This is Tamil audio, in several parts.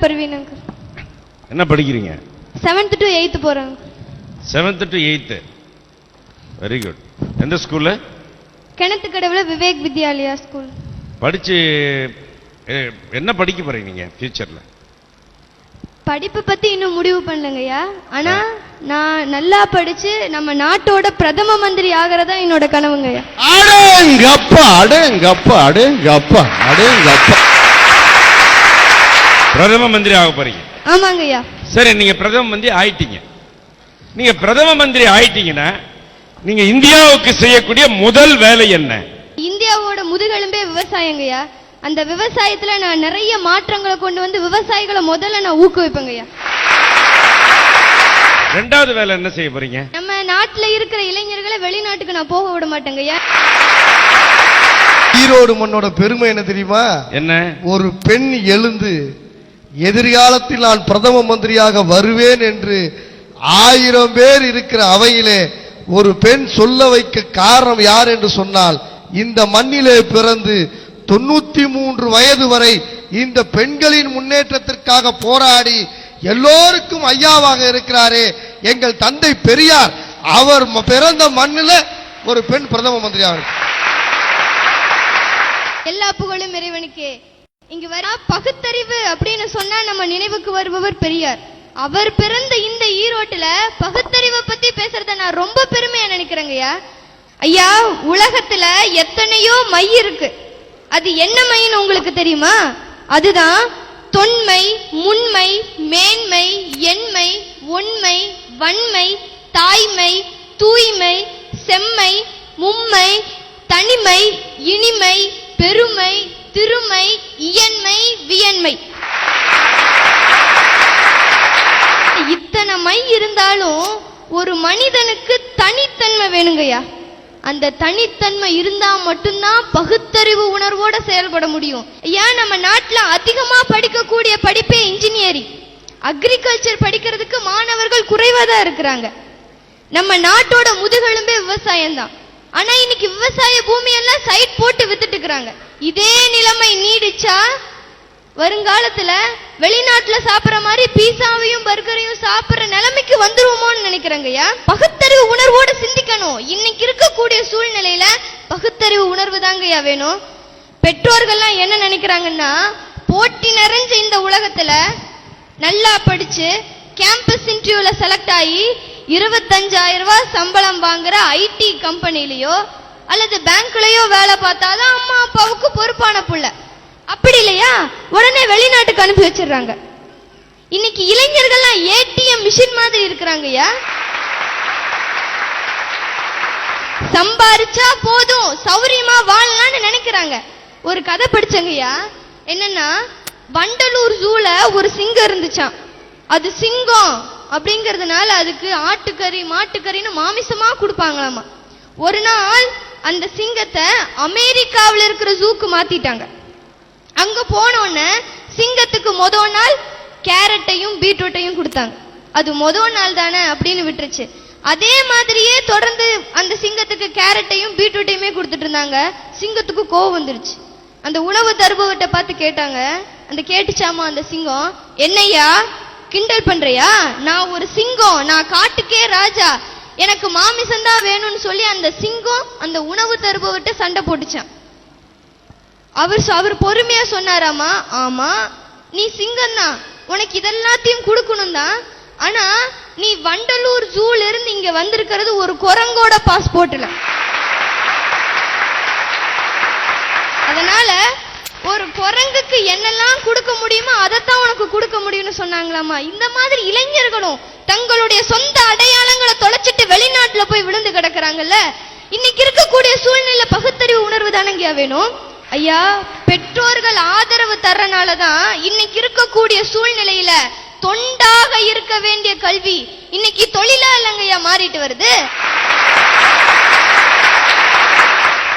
பர்வீன் என்ன படிக்கிறீங்க? செவன்த் டு எயித்து போறாங்க. Seventh to eighth very good எந்த ஸ்கூல்ல கிணத்து கடவுள விவேக் வித்யாலயா ஸ்கூல் படிச்சு எ- என்ன படிக்க போறீங்க நீங்க ஃபியூச்சர்ல படிப்பு பத்தி இன்னும் முடிவு பண்ணலங்கய்யா. ஆனா நான் நல்லா படிச்சு நம்ம நாட்டோட பிரதம மந்திரி ஆகிறதா என்னோட கனவுங்கய்யா. அடேங்கப்பா அடேங்கப்பா அடேங்கப்பா அடேங்கப்பா. பிரதம மந்திரி ஆக போறீங்க. ஆமாங்கய்யா. சரி நீங்க பிரதம மந்திரி ஆயிட்டீங்க. நீங்க பிரதம மந்திரி ஆயிட்டீங்கன்னா நீங்க இந்தியாவுக்கு செய்யக்கூடிய முதல் வேலை என்ன? இந்தியாவோட முதுகெலும்பே விவசாயங்கய்யா. அந்த விவசாயத்துல நான் நிறைய மாற்றங்களை கொண்டு வந்து விவசாயிகளை முதல்ல நான் ஊக்குவிப்பேங்கய்யா. ரெண்டாவது வேலை என்ன செய்ய போறீங்க? நம்ம நாட்டுல இருக்கிற இளைஞர்களை வெளிநாட்டுக்கு நான் போக விட மாட்டேங்கய்யா. ஈரோடு மண்ணோட பெருமை என்ன தெரியுமா? என்ன? ஒரு பெண் எழுந்து எதிர்காலத்தில் நான் பிரதம மந்திரியாக வருவேன் என்று ஆயிரம் பேர் இருக்கிற அவையிலே ஒரு பெண் சொல்ல வைக்க காரணம் யார் என்று சொன்னால் இந்த மண்ணிலே பிறந்து தொண்ணூத்தி மூன்று வயது வரை இந்த பெண்களின் முன்னேற்றத்திற்காக போராடி எல்லோருக்கும் ஐயாவாக இருக்கிறாரே எங்கள் தந்தை பெரியார் அவர் பிறந்த மண்ணில் ஒரு பெண் பிரதம மந்திரியாக எல்லா புகழும் இறைவனுக்கே. இங்கு வர பகுத்தறிவு அப்படின்னு சொன்னா நம்ம நினைவுக்கு வருபவர் பெரியார். அவர் பிறந்த இந்த ஈரோட்டுல பகுத்தறிவை பத்தி பேசுறத நான் ரொம்ப பெருமையா நினைக்கிறேங்கய்யா ஐயா. உலகத்துல எத்தனையோ மை இருக்கு. அது என்ன மைன்னு உங்களுக்கு தெரியுமா? அதுதான் தொன்மை முன்மை மேன்மை எண்மை உண்மை வன்மை தாய்மை தூய்மை செம்மை மும்மை தனிமை இனிமை பெருமை திருமை இயன்மை வியன்மை. இத்தனை மை இருந்தாலும் ஒரு மனிதனுக்கு தனித்தன்மை வேணுங்கய்யா. அந்த தனித்தன்மை இருந்தா மட்டும்தான் பகுத்தறிவு உணர்வோட செயல்பட முடியும். ஏன் நம்ம நாட்டுல அதிகமா படிக்கக்கூடிய படிப்பே இன்ஜினியரிங். அக்ரிகல்ச்சர் படிக்கிறதுக்கு மாணவர்கள் குறைவா தான் இருக்கிறாங்க. நம்ம நாட்டோட முதுகெலும்பே விவசாயம் தான் ஆனா இன்னைக்கு விவசாய பூமி எல்லாம் சைட் போட்டு வித்துட்டு இருக்கிறாங்க இதே நிலைமை நீடிச்சா வருங்காலத்துல வெளிநாட்டுல சாப்பிடுற மாதிரி பீஸாவையும் பர்கரையும் சாப்பிடுற நிலைமைக்கு வந்துருவோமோன்னு நினைக்கிறேங்கய்யா பகுத்தறிவு உணர்வோட சிந்திக்கணும். இன்னைக்கு இருக்கக்கூடிய சூழ்நிலையில பகுத்தறிவு உணர்வு தாங்கய்யா வேணும். பெற்றோர்கள்லாம் என்ன நினைக்கிறாங்கன்னா போட்டி நிறைஞ்ச இந்த உலகத்துல நல்லா படிச்சு கேம்பஸ் இன்டர்வியூல செலக்ட் ஆகி இருபத்தஞ்சாயிரம் ரூபாய் சம்பளம் வாங்குற ஐடி கம்பெனிலயோ அல்லது பேங்க்லயோ வேலை பார்த்தாதான் அம்மா அப்பாவுக்கு பொறுப்பான புள்ள. அப்படி இல்லையா? உடனே வெளிநாட்டுக்கு அனுப்பி வச்சிடுறாங்க. இன்னைக்கு இளைஞர்கள்லாம் ஏடிஎம் மிஷின் மாதிரி இருக்கிறாங்கய்யா சம்பாரிச்சா போதும் சௌரியமா வாழலாம்னு நினைக்கிறாங்க. ஒரு கதை படிச்சங்கய்யா என்னன்னா வண்டலூர் ஜூல ஒரு சிங்கம் இருந்துச்சாம். அது சிங்கம் அப்படிங்கறதுனால அதுக்கு ஆட்டுக்கறி மாட்டுக்கறின்னு மாமிசமா கொடுப்பாங்களாமா. ஒரு நாள் அந்த சிங்கத்தை அமெரிக்காவில் இருக்கிற ஜூக்கு மாத்திட்டாங்க. அங்க போன சிங்கத்துக்கு மொத நாள் கேரட்டையும் பீட்ரூட்டையும் கொடுத்தாங்க. அது மொத நாள் தானே அப்படின்னு விட்டுருச்சு. அதே மாதிரியே தொடர்ந்து அந்த சிங்கத்துக்கு கேரட்டையும் பீட்ரூட்டையுமே கொடுத்துட்டு இருந்தாங்க. சிங்கத்துக்கு கோவம் வந்துருச்சு. அந்த உணவு தருபவர்கிட்ட பார்த்து கேட்டாங்க. அந்த கேட்டுச்சாமா அந்த சிங்கம்? என்னய்யா கிண்டல் பண்றியா? நான் ஒரு சிங்கம் நான் காட்டுக்கே ராஜா. எனக்கு மாமிசம் தான் வேணும்னு சொல்லி அந்த சிங்கம் அந்த உணவு தருபவர்கிட்ட சண்டை போட்டுச்சான். அவர் அவர் பொறுமையா சொன்னாராமா? ஆமா. நீ சிங்கம் தான் உனக்கு இதெல்லாத்தையும் கொடுக்கணும் தான் ஆனா நீ வண்டலூர் ஜூல இருந்து இங்க வந்திருக்கிறது ஒரு குரங்கோட பாஸ்போர்ட்ல அதனால ஒரு குரங்குக்கு என்னெல்லாம் கொடுக்க முடியுமோ அதைத்தான் உனக்கு கொடுக்க முடியும்னு சொன்னாங்களாமா இந்த மாதிரி இளைஞர்களும் தங்களுடைய சொந்த அடையாளங்களை தொலைச்சிட்டு வெளிநாட்டுல போய் விழுந்து கிடக்குறாங்கல்ல? இன்னைக்கு இருக்கக்கூடிய சூழ்நிலை பகுத்தறிவு உணர்வு தானங்கயா வேணும்? ஐயா பெற்றோர்கள் ஆதரவு தர்றனால தான் இன்னைக்கு இருக்கக்கூடிய சூழ்நிலையில தொண்டாக இருக்க வேண்டிய கல்வி இன்னைக்கு தொழிலா இல்லைங்கய்யா மாறிட்டு வருது.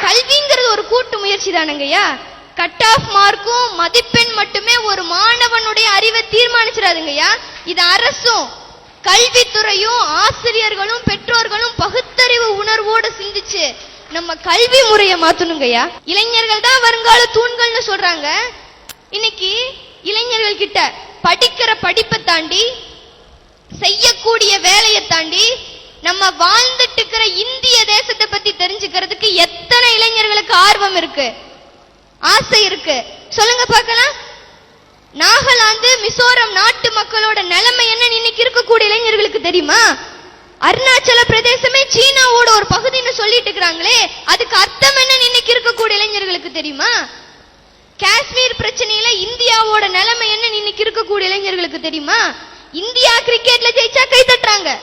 கல்விங்கிறது ஒரு கூட்டு முயற்சி தானங்கய்யா கட் ஆஃப் மார்க்கும் மதிப்பெண் மட்டுமே ஒரு மாணவனுடைய அறிவை தீர்மானிச்சிடாதுங்கய்யா. இது அரசும் கல்வித்துறையும் ஆசிரியர்களும் பெற்றோர்களும் பகுத்தறிவு உணர்வோடு சிந்திச்சு நம்ம கல்வி முறையை மாத்தணுங்கய்யா. இளைஞர்கள் தான் வருங்கால தூண்கள்னு சொல்றாங்க. இன்னைக்கு இளைஞர்கள் கிட்ட படிக்கிற படிப்பை தாண்டி செய்யக்கூடிய வேலையை தாண்டி நம்ம வாழ்ந்துட்டு இருக்கிற இந்திய தேசத்தை பத்தி தெரிஞ்சுக்கிறதுக்கு எத்தனை இளைஞர்களுக்கு ஆர்வம் இருக்கு. ஆசை இருக்கு. சொல்லுங்க பார்க்கலாம். நாகாலாந்து மிசோரம் நாட்டு மக்களோட நிலைமை என்னன்னு இன்னைக்கு இருக்கக்கூடிய இளைஞர்களுக்கு தெரியுமா? அருணாச்சல பிரதேசமே சீனாவோட ஒரு பகுதின்னு சொல்லிட்டு இருக்கிறாங்களே. அதுக்கு அர்த்தம் என்னன்னு இன்னைக்கு இருக்கக்கூடிய இளைஞர்களுக்கு தெரியுமா? காஷ்மீர் பிரச்சனையில இந்தியாவோட நிலைமை என்னன்னு இன்னைக்கு இருக்கக்கூடிய இளைஞர்களுக்கு தெரியுமா? இந்தியா கிரிக்கெட்ல ஜெயிச்சா கை தட்டுறாங்க.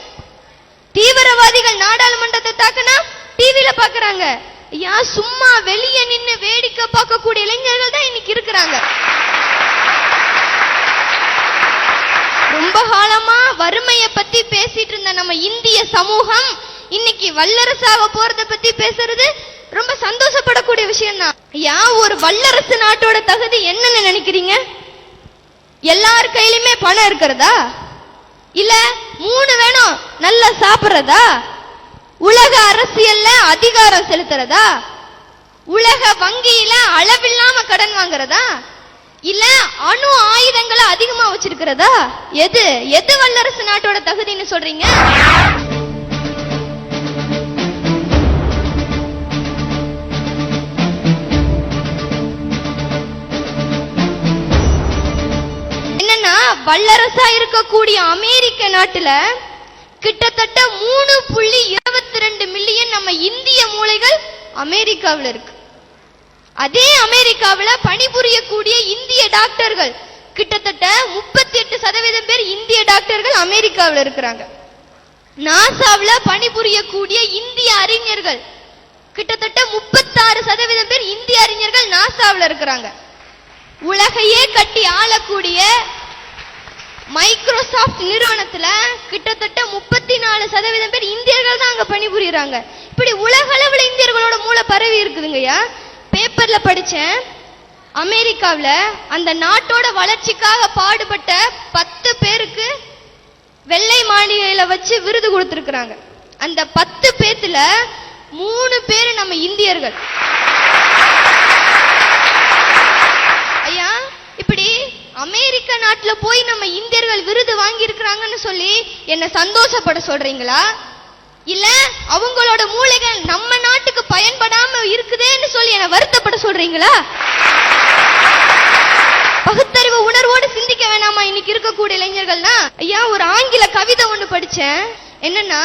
தீவிரவாதிகள் நாடாளுமன்றத்தை தாக்குனா டிவியில பாக்குறாங்க. ஐயா சும்மா வெளியே நின்று வேடிக்கை பார்க்கக்கூடிய இளைஞர்கள் தான் இன்னைக்கு இருக்கிறாங்க. ரொம்ப காலமா வறுமைய பத்தி பேசிட்டு இருந்த நம்ம இந்திய சமூகம் இன்னைக்கு வல்லரசாக போறத பத்தி பேசுறது ரொம்ப சந்தோஷப்படக்கூடிய விஷயம் தான் ஐயா ஒரு வல்லரசு நாட்டோட தகுதி என்னன்னு நினைக்கிறீங்க? எல்லார் கையிலுமே பணம் இருக்கிறதா? இல்ல மூணு வேணும் நல்லா சாப்பிடுறதா? உலக அரசியல்ல அதிகாரம் செலுத்துறதா? உலக வங்கியில அளவில்லாம கடன் வாங்குறதா? இல்ல அணு ஆயுதங்களை அதிகமா வச்சிருக்கிறதா? எது எது வல்லரசு நாட்டோட தகுதின்னு சொல்றீங்க? என்னன்னா வல்லரசா இருக்கக்கூடிய அமெரிக்க நாட்டுல அமெரிக்காவில் இருக்கு. அதே அமெரிக்காவில் பணிபுரியக்கூடிய இந்திய டாக்டர்கள் கிட்டத்தட்ட முப்பத்தி எட்டு சதவீதம் பேர் இந்திய டாக்டர்கள் அமெரிக்காவில் இருக்கிறாங்க. நாசாவில் பணிபுரியக்கூடிய இந்திய அறிஞர்கள் கிட்டத்தட்ட முப்பத்தாறு சதவீதம் பேர் இந்திய அறிஞர்கள் நாசாவில் இருக்கிறாங்க. உலகையே கட்டி ஆளக்கூடிய மைக்ரோசாஃப்ட் நிறுவனத்துல கிட்டத்தட்ட முப்பத்தி நாலு சதவீதம் பேர் இந்தியர்கள் தான் அங்க பணிபுரியுறாங்க. உலக இந்தியர்களோட மூளை பரவி இருக்குதுங்கய்யா. பேப்பர்ல படிச்சேன். அமெரிக்காவில் அந்த நாட்டோட வளர்ச்சிக்காக பாடுபட்ட பத்து பேருக்கு வெள்ளை மாளிகையில வச்சு விருது கொடுத்துருக்குறாங்க. அந்த பத்து பேத்துல மூணு பேர் நம்ம இந்தியர்கள். ஐயா இப்படி அமெரிக்க நாட்டில் போய் நம்ம இந்தியர்கள் விருது வாங்கி இருக்கிறாங்கன்னு சொல்லி என்ன சந்தோஷப்பட சொல்றீங்களா? இல்ல அவங்களோட மூளைகள் நம்ம நாட்டுக்கு பயன்படாம இருக்குதேன்னு சொல்லி என்ன வருத்தப்பட சொல்றீங்களா? பகுத்தறிவு உணர்வோடு சிந்திக்க வேணாமா? இன்னைக்கு இருக்கக்கூடிய இளைஞர்கள்னா ஐயா ஒரு ஆங்கில கவிதை ஒண்ணு படிச்சேன். என்னன்னா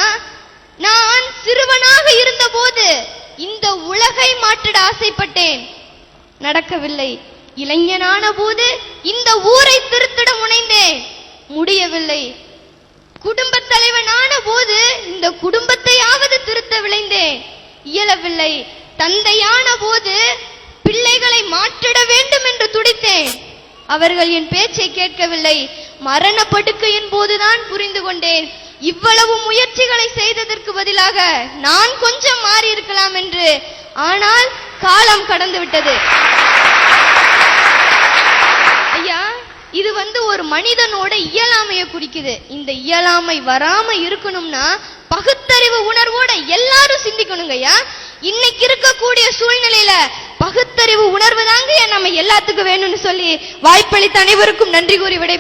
நான் சிறுவனாக இருந்தபோது இந்த உலகை மாற்றிட ஆசைப்பட்டேன். நடக்கவில்லை. இளைஞனான போது இந்த ஊரை திருத்திட முனைந்தேன். முடியவில்லை. குடும்பத் தலைவனான போது இந்த குடும்பத்தையாவது திருத்த விளைந்தேன் இயலவில்லை. தந்தையான போது பிள்ளைகளை மாற்றிட வேண்டும் என்று துடித்தேன். அவர்கள் என் பேச்சை கேட்கவில்லை. மரண படுக்கையின் போதுதான் புரிந்து கொண்டேன். இவ்வளவு முயற்சிகளை செய்ததற்கு பதிலாக நான் கொஞ்சம் மாறி இருக்கலாம் என்று. ஆனால் காலம் கடந்து விட்டது ஐயா இது வந்து ஒரு மனிதனோட இயலாமையை குறிக்குது. இந்த இயலாமை வராம இருக்கணும்னா பகுத்தறிவு உணர்வோட எல்லாரும் சிந்திக்கணுங்க இன்னைக்கு இருக்கக்கூடிய சூழ்நிலையில பகுத்தறிவு உணர்வு தாங்க நம்ம எல்லாத்துக்கும் வேணும்னு சொல்லி வாய்ப்பளித்த அனைவருக்கும் நன்றி கூறி விடை